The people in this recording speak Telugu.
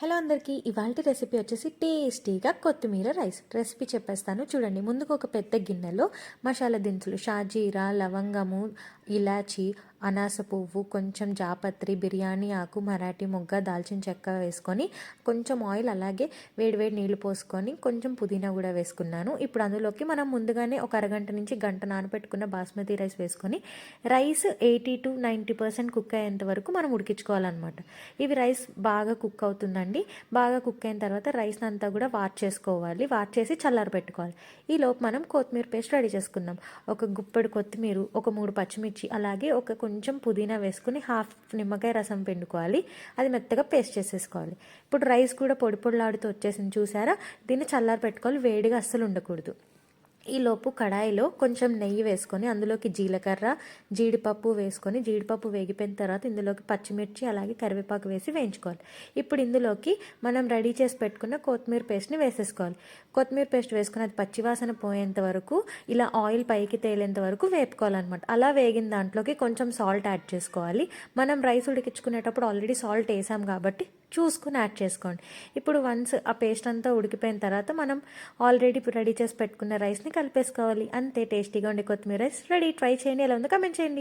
హలో అందరికీ ఇవాళ రెసిపీ వచ్చేసి టేస్టీగా కొత్తిమీర రైస్. రెసిపీ చెప్పేస్తాను. చూడండి ముందుకు ఒక పెద్ద గిన్నెలో మసాలా దినుసులు షాజీరా లవంగము ఇలాచి అనాస పువ్వు కొంచెం జాపత్రి బిర్యానీ ఆకు మరాఠీ మొగ్గ దాల్చిన చెక్క వేసుకొని కొంచెం ఆయిల్ అలాగే వేడివేడి నీళ్ళు పోసుకొని కొంచెం పుదీనా కూడా వేసుకున్నాను. ఇప్పుడు అందులోకి మనం ముందుగానే ఒక అరగంట నుంచి గంట నానబెట్టుకున్న బాస్మతి రైస్ వేసుకొని rice eighty to ninety percent cook అయ్యేంత వరకు మనం ఉడికించుకోవాలన్నమాట. ఇవి రైస్ బాగా కుక్ అవుతుందండి. బాగా కుక్ అయిన తర్వాత రైస్ అంతా కూడా వాట్ చేసుకోవాలి. వాట్ చేసి చల్లారి పెట్టుకోవాలి. ఈ లోపు మనం కొత్తిమీర పేస్ట్ రెడీ చేసుకుందాం. ఒక గుప్పెడు కొత్తిమీర ఒక మూడు పచ్చిమిర్చి అలాగే ఒక కొంచెం పుదీనా వేసుకుని హాఫ్ నిమ్మకాయ రసం పిండుకోవాలి. అది మెత్తగా పేస్ట్ చేసేసుకోవాలి. ఇప్పుడు రైస్ కూడా పొడి పొడిలాడుతూ వచ్చేసింది చూసారా? దీన్ని చల్లారి పెట్టుకోవాలి వేడిగా అస్సలు ఉండకూడదు. ఈలోపు కడాయిలో కొంచెం నెయ్యి వేసుకొని అందులోకి జీలకర్ర జీడిపప్పు వేసుకొని జీడిపప్పు వేగిపోయిన తర్వాత ఇందులోకి పచ్చిమిర్చి అలాగే కరివేపాకు వేసి వేయించుకోవాలి. ఇప్పుడు ఇందులోకి మనం రెడీ చేసి పెట్టుకున్న కొత్తిమీర పేస్ట్ని వేసేసుకోవాలి. కొత్తిమీర పేస్ట్ వేసుకుని అది పచ్చివాసన పోయేంత వరకు ఇలా ఆయిల్ పైకి తేలేంత వరకు వేపుకోవాలన్నమాట. అలా వేగిన దాంట్లోకి కొంచెం సాల్ట్ యాడ్ చేసుకోవాలి. మనం రైస్ ఉడికించుకునేటప్పుడు ఆల్రెడీ సాల్ట్ వేసాం కాబట్టి చూసుకుని యాడ్ చేసుకోండి. ఇప్పుడు వన్స్ ఆ పేస్ట్ అంతా ఉడికిపోయిన తర్వాత మనం ఆల్రెడీ రెడీ చేసి పెట్టుకున్న రైస్ని కలిపేసుకోవాలి. అంతే టేస్టీగా ఉండే కొత్తిమీర రైస్ రెడీ ట్రై చేయండి. ఎలా ఉందో కమెంట్ చేయండి.